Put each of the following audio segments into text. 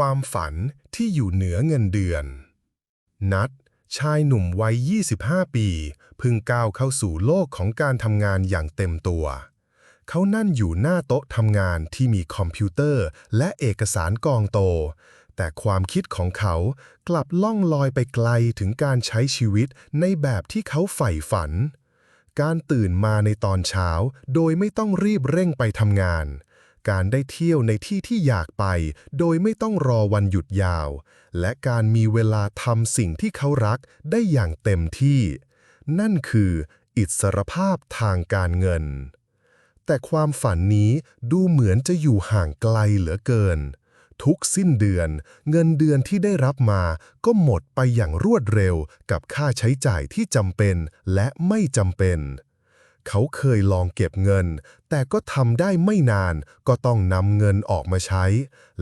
ความฝันที่อยู่เหนือเงินเดือน นัดชายหนุ่มวัย 25 ปี เพิ่งก้าวเข้าสู่โลกของการทำงานอย่างเต็มตัว เขานั่นอยู่หน้าโต๊ะทำงานที่มีคอมพิวเตอร์และเอกสารกองโต แต่ความคิดของเขากลับล่องลอยไปไกลถึงการใช้ชีวิตในแบบที่เขาใฝ่ฝัน การตื่นมาในตอนเช้าโดยไม่ต้องรีบเร่งไปทำงาน การได้เที่ยวในที่ที่อยากไป โดยไม่ต้องรอวันหยุดยาว และการมีเวลาทำสิ่งที่เขารักได้อย่างเต็มที่ นั่นคือ อิสรภาพทางการเงิน แต่ความฝันนี้ดูเหมือนจะอยู่ห่างไกลเหลือเกิน ทุกสิ้นเดือน เงินเดือนที่ได้รับมาก็หมดไปอย่างรวดเร็วกับค่าใช้จ่ายที่จำเป็นและไม่จำเป็น เขาเคยลองเก็บเงิน แต่ก็ทำได้ไม่นานก็ต้องนำเงินออกมาใช้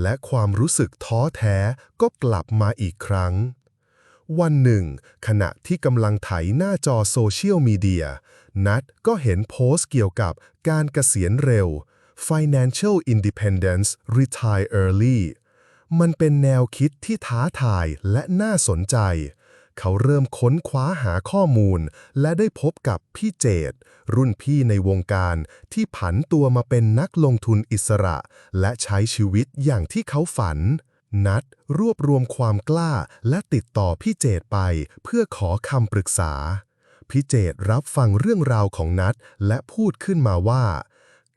และความรู้สึกท้อแท้ก็กลับมาอีกครั้ง วันหนึ่ง ขณะที่กำลังไถหน้าจอโซเชียลมีเดีย นัดก็เห็นโพสต์เกี่ยวกับการเกษียณเร็ว Financial Independence Retire Early มันเป็นแนวคิดที่ท้าทายและน่าสนใจ เขาเริ่มค้นคว้าหาข้อมูล และได้พบกับพี่เจตรุ่นพี่ในวงการที่ผันตัวมาเป็นนักลงทุนอิสระ และใช้ชีวิตอย่างที่เขาฝัน นัดรวบรวมความกล้าและติดต่อพี่เจตไปเพื่อขอคำปรึกษา พี่เจตรับฟังเรื่องราวของนัดและพูดขึ้นมาว่า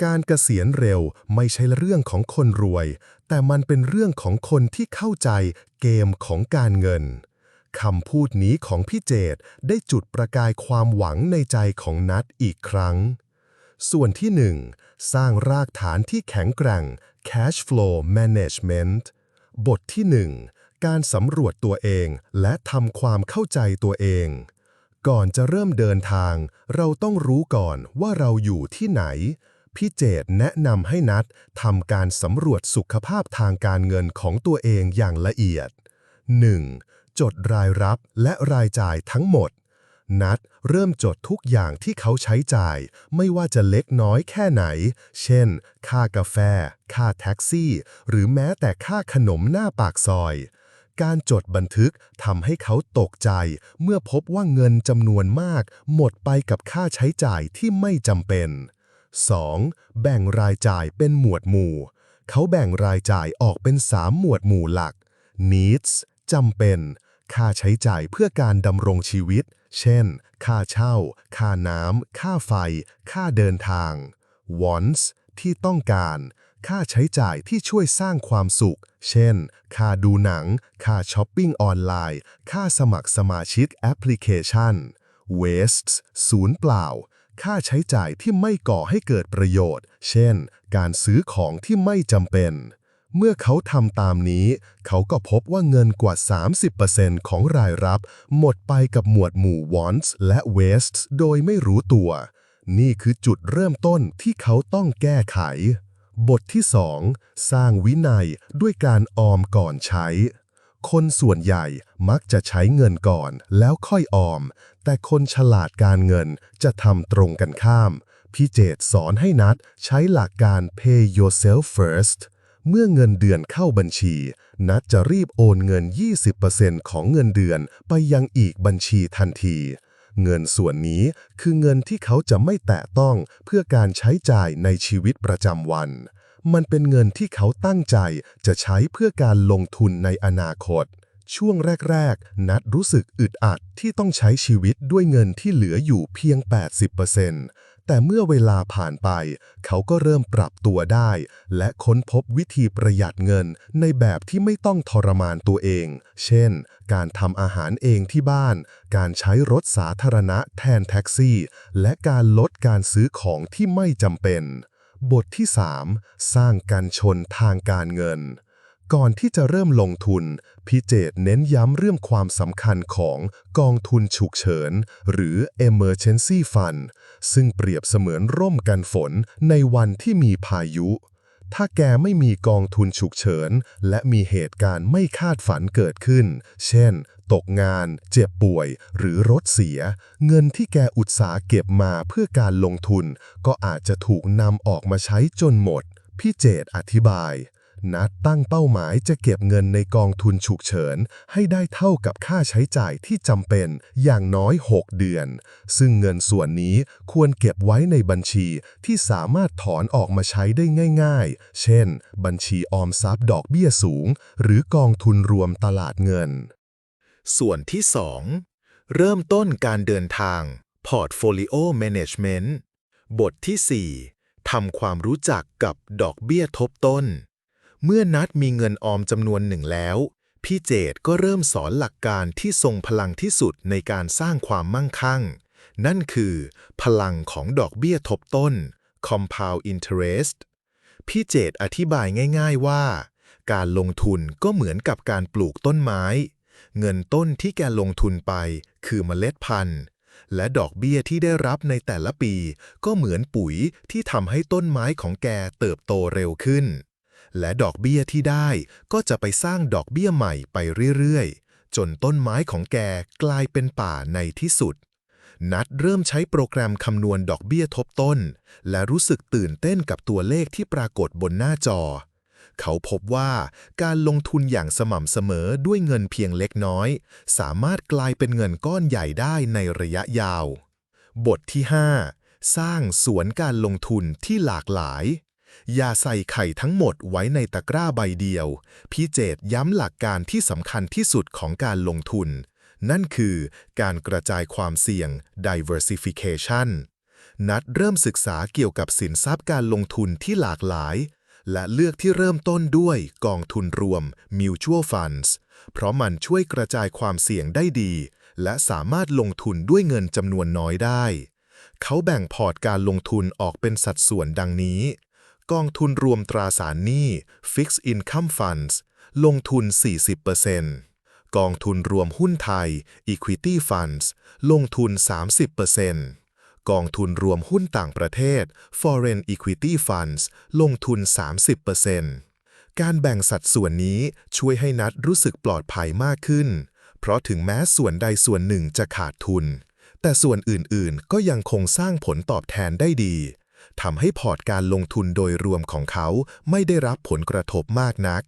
การเกษียณเร็วไม่ใช่เรื่องของคนรวย แต่มันเป็นเรื่องของคนที่เข้าใจเกมของการเงิน คำพูดนี้ของพี่เจตได้จุดประกายความหวังในใจของนัดอีกครั้ง ส่วนที่ 1 สร้างรากฐานที่แข็งแกร่ง Cash Flow Management บทที่ 1 การสำรวจตัวเองและทำความเข้าใจตัวเอง ก่อนจะเริ่มเดินทาง เราต้องรู้ก่อนว่าเราอยู่ที่ไหน พี่เจตแนะนำให้นัดทำการสำรวจสุขภาพทางการเงินของตัวเองอย่างละเอียด 1. จดรายรับและรายจ่ายทั้งหมด นัดเริ่มจดทุกอย่างที่เขาใช้จ่าย ไม่ว่าจะเล็กน้อยแค่ไหน เช่น ค่ากาแฟ ค่าแท็กซี่ หรือแม้แต่ค่าขนมหน้าปากซอย การจดบันทึกทำให้เขาตกใจ เมื่อพบว่าเงินจำนวนมาก หมดไปกับค่าใช้จ่ายที่ไม่จำเป็น 2. แบ่งรายจ่ายเป็นหมวดหมู่ เขาแบ่งรายจ่ายออกเป็น 3 หมวดหมู่หลัก needs จำเป็น ค่าใช้จ่ายเพื่อการดำรงชีวิต เช่น ค่าเช่า ค่าน้ำ ค่าไฟ ค่าเดินทาง wants ที่ต้องการ ค่าใช้จ่ายที่ช่วยสร้างความสุข เช่น ค่าดูหนัง ค่าช้อปปิ้งออนไลน์ ค่าสมัครสมาชิกแอปพลิเคชัน wastes ศูนย์เปล่า ค่าใช้จ่ายที่ไม่ก่อให้เกิดประโยชน์ เช่น การซื้อของที่ไม่จำเป็น เมื่อเขาทำตามนี้ เขาก็พบว่าเงินกว่า 30%ของรายรับ หมดไปกับหมวดหมู่ wants และ wastes โดยไม่รู้ตัว นี่คือจุดเริ่มต้นที่เขาต้องแก้ไข บทที่ 2 สร้างวินัยด้วยการออมก่อนใช้ คนส่วนใหญ่มักจะใช้เงินก่อนแล้วค่อยออม แต่คนฉลาดการเงินจะทำตรงกันข้าม พี่เจตสอนให้นัดใช้หลักการ pay yourself first เมื่อเงินเดือนเข้าบัญชี นัดจะรีบโอนเงิน 20%ของเงินเดือนไปยังอีกบัญชีทันที เงินส่วนนี้คือเงินที่เขาจะไม่แตะต้องเพื่อการใช้จ่ายในชีวิตประจำวัน มันเป็นเงินที่เขาตั้งใจจะใช้เพื่อการลงทุนในอนาคต ช่วงแรก ๆ นัดรู้สึกอึดอัดที่ต้องใช้ชีวิตด้วยเงินที่เหลืออยู่เพียง 80%แต่เมื่อเวลาผ่านไป เขาก็เริ่มปรับตัวได้ และค้นพบวิธีประหยัดเงินในแบบที่ไม่ต้องทรมานตัวเอง เช่น การทำอาหารเองที่บ้าน การใช้รถสาธารณะแทนแท็กซี่ และการลดการซื้อของที่ไม่จำเป็น บทที่ 3 สร้างการชนทางการเงิน ก่อนที่จะเริ่มลงทุนพี่เจตเน้นย้ำเรื่องความสำคัญของกองทุนฉุกเฉิน หรือ Emergency Fund ซึ่งเปรียบเสมือนร่มกันฝนในวันที่มีพายุ ถ้าแกไม่มีกองทุนฉุกเฉิน และมีเหตุการณ์ไม่คาดฝันเกิดขึ้น เช่น ตกงาน เจ็บป่วย หรือรถเสีย เงินที่แกอุตสาห์เก็บมาเพื่อการลงทุน ก็อาจจะถูกนำออกมาใช้จนหมด พี่เจตอธิบาย นัดตั้งเป้าหมายจะเก็บเงินในกองทุนฉุกเฉิน ให้ได้เท่ากับค่าใช้จ่ายที่จำเป็นอย่างน้อย 6 เดือน ซึ่งเงินส่วนนี้ควรเก็บไว้ในบัญชีที่สามารถถอนออกมาใช้ได้ง่ายๆ เช่น บัญชีออมทรัพย์ดอกเบี้ยสูง หรือกองทุนรวมตลาดเงิน ส่วนที่ 2 เริ่มต้นการเดินทาง Portfolio Management บทที่ 4ทำความรู้จักกับดอกเบี้ยทบต้น เมื่อนัดมีเงินออมจำนวนหนึ่งแล้ว พี่เจดก็เริ่มสอนหลักการที่ทรงพลังที่สุดในการสร้างความมั่งคั่ง นั่นคือ พลังของดอกเบี้ยทบต้น compound interest พี่เจดอธิบายง่ายๆว่า การลงทุนก็เหมือนกับการปลูกต้นไม้ เงินต้นที่แกลงทุนไปคือเมล็ดพันธุ์ และดอกเบี้ยที่ได้รับในแต่ละปี ก็เหมือนปุ๋ยที่ทำให้ต้นไม้ของแกเติบโตเร็วขึ้น และดอกเบี้ยที่ได้ก็จะไปสร้างดอกเบี้ยใหม่ไปเรื่อยๆ จนต้นไม้ของแกกลายเป็นป่าในที่สุด นัดเริ่มใช้โปรแกรมคำนวณดอกเบี้ยทบต้น และรู้สึกตื่นเต้นกับตัวเลขที่ปรากฏบนหน้าจอ เขาพบว่าการลงทุนอย่างสม่ำเสมอด้วยเงินเพียงเล็กน้อย สามารถกลายเป็นเงินก้อนใหญ่ได้ในระยะยาว บทที่ 5 สร้างสวนการลงทุนที่หลากหลาย อย่าใส่ไข่ทั้งหมดไว้ในตะกร้าใบเดียว พี่เจตย้ำหลักการที่สำคัญที่สุดของการลงทุน นั่นคือการกระจายความเสี่ยง diversification นัดเริ่มศึกษาเกี่ยวกับสินทรัพย์การลงทุนที่หลากหลาย และเลือกที่เริ่มต้นด้วยกองทุนรวม mutual funds เพราะมันช่วยกระจายความเสี่ยงได้ดี และสามารถลงทุนด้วยเงินจำนวนน้อยได้ เขาแบ่งพอร์ตการลงทุนออกเป็นสัดส่วนดังนี้ กองทุนรวมตราสารหนี้ Fixed Income Funds ลงทุน 40%กองทุนรวมหุ้นไทย Equity Funds ลงทุน 30%กองทุนรวมหุ้นต่างประเทศ Foreign Equity Funds ลงทุน 30%การแบ่งสัดส่วนนี้ช่วยให้นัดรู้สึกปลอดภัยมากขึ้น เพราะถึงแม้ส่วนใดส่วนหนึ่งจะขาดทุน แต่ส่วนอื่นๆ ก็ยังคงสร้างผลตอบแทนได้ดี ทำให้พอร์ตการลงทุนโดยรวมของเขาไม่ได้รับผลกระทบมากนัก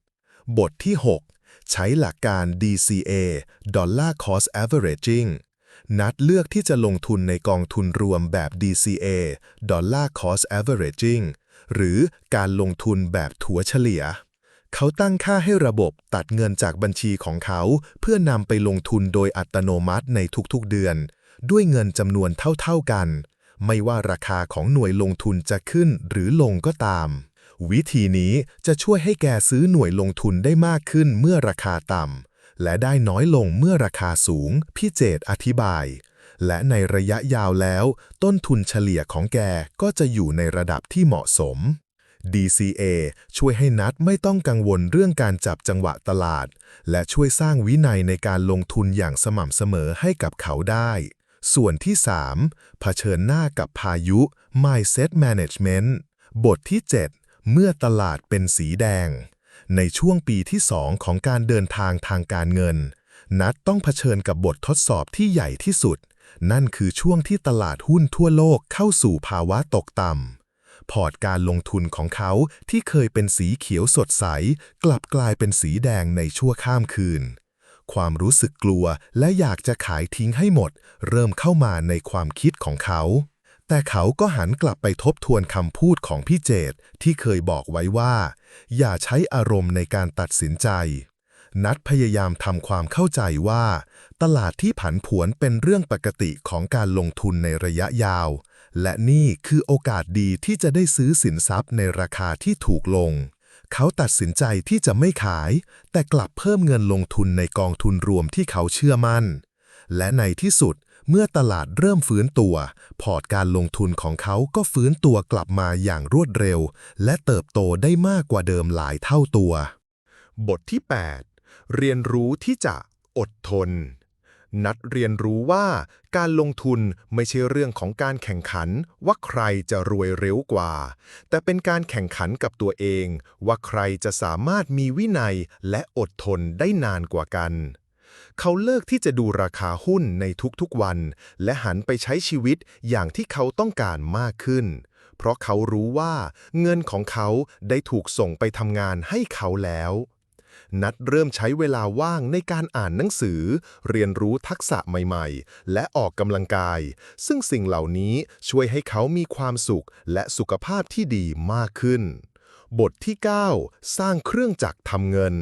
บทที่ 6 ใช้หลักการ DCA Dollar Cost Averaging นัดเลือกที่จะลงทุนในกองทุนรวมแบบ DCA Dollar Cost Averaging หรือการลงทุนแบบถัวเฉลี่ย เขาตั้งค่าให้ระบบตัดเงินจากบัญชีของเขา เพื่อนำไปลงทุนโดยอัตโนมัติในทุกๆเดือน ด้วยเงินจำนวนเท่าๆกัน ไม่ว่าราคาของหน่วยลงทุนจะขึ้นหรือลงก็ตาม วิธีนี้จะช่วยให้แกซื้อหน่วยลงทุนได้มากขึ้นเมื่อราคาต่ำและได้น้อยลงเมื่อราคาสูง พี่เจตอธิบาย และในระยะยาวแล้ว ต้นทุนเฉลี่ยของแกก็จะอยู่ในระดับที่เหมาะสม DCA ช่วยให้นัดไม่ต้องกังวลเรื่องการจับจังหวะตลาด และช่วยสร้างวินัยในการลงทุนอย่างสม่ำเสมอให้กับเขาได้ ส่วนที่ 3 เผชิญหน้ากับพายุ Mindset Management บทที่ 7 เมื่อตลาดเป็นสีแดง ในช่วงปีที่ 2 ของการเดินทางทางการเงิน นัดต้องเผชิญกับบททดสอบที่ใหญ่ที่สุด นั่นคือช่วงที่ตลาดหุ้นทั่วโลกเข้าสู่ภาวะตกต่ำ พอร์ตการลงทุนของเขาที่เคยเป็นสีเขียวสดใส กลับกลายเป็นสีแดงในชั่วข้ามคืน ความรู้สึกกลัวและอยากจะขายทิ้งให้หมด เริ่มเข้ามาในความคิดของเขา แต่เขาก็หันกลับไปทบทวนคำพูดของพี่เจตที่เคยบอกไว้ว่า อย่าใช้อารมณ์ในการตัดสินใจ นัดพยายามทำความเข้าใจว่า ตลาดที่ผันผวนเป็นเรื่องปกติของการลงทุนในระยะยาว และนี่คือโอกาสดีที่จะได้ซื้อสินทรัพย์ในราคาที่ถูกลง เขาตัดสินใจที่จะไม่ขาย แต่กลับเพิ่มเงินลงทุนในกองทุนรวมที่เขาเชื่อมั่น และในที่สุดเมื่อตลาดเริ่มฟื้นตัว พอร์ตการลงทุนของเขาก็ฟื้นตัวกลับมาอย่างรวดเร็ว และเติบโตได้มากกว่าเดิมหลายเท่าตัว บทที่ 8 เรียนรู้ที่จะอดทน นัดเรียนรู้ว่าการลงทุนไม่ใช่เรื่องของการแข่งขันว่าใครจะรวยเร็วกว่า แต่เป็นการแข่งขันกับตัวเอง ว่าใครจะสามารถมีวินัยและอดทนได้นานกว่ากัน เขาเลิกที่จะดูราคาหุ้นในทุกๆวัน และหันไปใช้ชีวิตอย่างที่เขาต้องการมากขึ้น เพราะเขารู้ว่าเงินของเขาได้ถูกส่งไปทำงานให้เขาแล้ว นัดเริ่มใช้เวลาว่างในการอ่านหนังสือ เรียนรู้ทักษะใหม่ๆ และออกกำลังกาย ซึ่งสิ่งเหล่านี้ช่วยให้เขามีความสุขและสุขภาพที่ดีมากขึ้น บทที่ 9 สร้างเครื่องจักรทำเงิน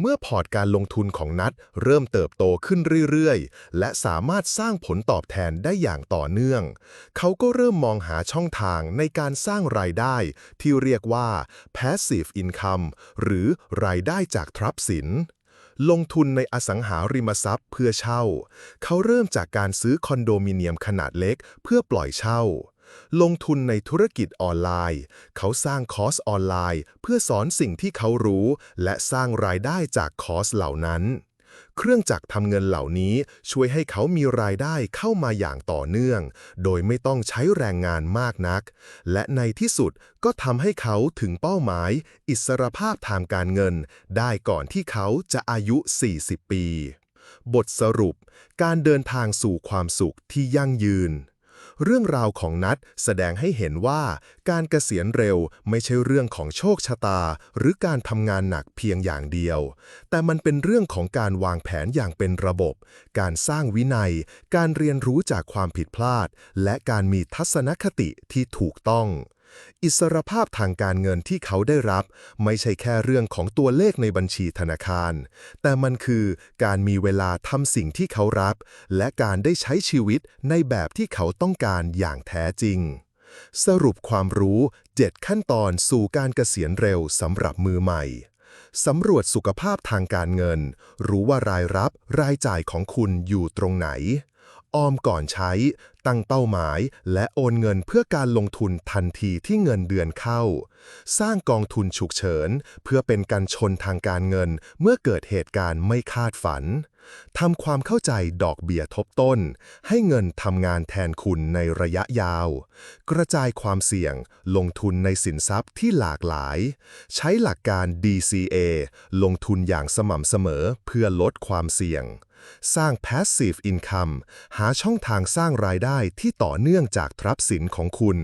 เมื่อพอร์ตการลงทุนของนัดเริ่มเติบโตขึ้นเรื่อยๆ และสามารถสร้างผลตอบแทนได้อย่างต่อเนื่อง เขาก็เริ่มมองหาช่องทางในการสร้างรายได้ที่เรียกว่า passive income หรือรายได้จากทรัพย์สินลงทุนในอสังหาริมทรัพย์เพื่อเช่า เขาเริ่มจากการซื้อคอนโดมิเนียมขนาดเล็กเพื่อปล่อยเช่า ลงทุนในธุรกิจออนไลน์ เขาสร้างคอร์สออนไลน์ เพื่อสอนสิ่งที่เขารู้ และสร้างรายได้จากคอร์สเหล่านั้น เครื่องจักรทำเงินเหล่านี้ช่วยให้เขามีรายได้เข้ามาอย่างต่อเนื่อง โดยไม่ต้องใช้แรงงานมากนัก และในที่สุดก็ทำให้เขาถึงเป้าหมาย อิสรภาพทางการเงิน ได้ก่อนที่เขาจะอายุ 40 ปีบทสรุป การเดินทางสู่ความสุขที่ยั่งยืน เรื่องราวของนัดแสดงให้เห็นว่าการเกษียณเร็วไม่ใช่เรื่องของโชคชะตา หรือการทำงานหนักเพียงอย่างเดียว แต่มันเป็นเรื่องของการวางแผนอย่างเป็นระบบ การสร้างวินัย การเรียนรู้จากความผิดพลาด และการมีทัศนคติที่ถูกต้อง อิสรภาพทางการเงินที่เขาได้รับ ไม่ใช่แค่เรื่องของตัวเลขในบัญชีธนาคาร แต่มันคือการมีเวลาทำสิ่งที่เขารักและการได้ใช้ชีวิตในแบบที่เขาต้องการอย่างแท้จริง สรุปความรู้ 7 ขั้นตอนสู่การเกษียณเร็วสำหรับมือใหม่สำรวจสุขภาพทางการเงิน รู้ว่ารายรับรายจ่ายของคุณอยู่ตรงไหน ออมก่อนใช้ ตั้งเป้าหมาย และโอนเงินเพื่อการลงทุนทันทีที่เงินเดือนเข้า สร้างกองทุนฉุกเฉิน เพื่อเป็นการชนทางการเงินเมื่อเกิดเหตุการณ์ไม่คาดฝันทำความเข้าใจดอกเบี้ยทบต้น ให้เงินทำงานแทนคุณในระยะยาว กระจายความเสี่ยง ลงทุนในสินทรัพย์ที่หลากหลาย ใช้หลักการ DCA ลงทุนอย่างสม่ำเสมอเพื่อลดความเสี่ยง สร้าง Passive Income หาช่องทางสร้างรายได้ได้ที่ต่อเนื่องจากทรัพย์สินของคุณ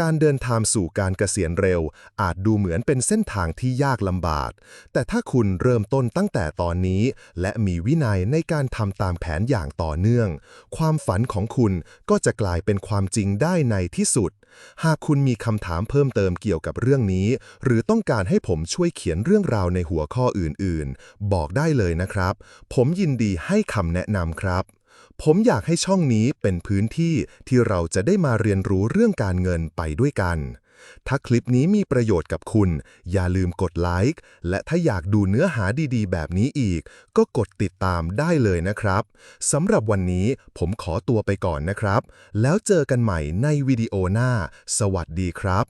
การเดินทางสู่การเกษียณเร็ว อาจดูเหมือนเป็นเส้นทางที่ยากลำบาก แต่ถ้าคุณเริ่มต้นตั้งแต่ตอนนี้ และมีวินัยในการทำตามแผนอย่างต่อเนื่อง ความฝันของคุณก็จะกลายเป็นความจริงได้ในที่สุด หากคุณมีคำถามเพิ่มเติมเกี่ยวกับเรื่องนี้ หรือต้องการให้ผมช่วยเขียนเรื่องราวในหัวข้ออื่นๆ บอกได้เลยนะครับ ผมยินดีให้คำแนะนำครับ ผมอยากให้ช่องนี้เป็นพื้นที่ที่เราจะได้มาเรียนรู้เรื่องการเงินไปด้วยกัน ถ้าคลิปนี้มีประโยชน์กับคุณ อย่าลืมกดไลค์ และถ้าอยากดูเนื้อหาดีๆ แบบนี้อีก ก็กดติดตามได้เลยนะครับ สำหรับวันนี้ผมขอตัวไปก่อนนะครับ แล้วเจอกันใหม่ในวิดีโอหน้า สวัสดีครับ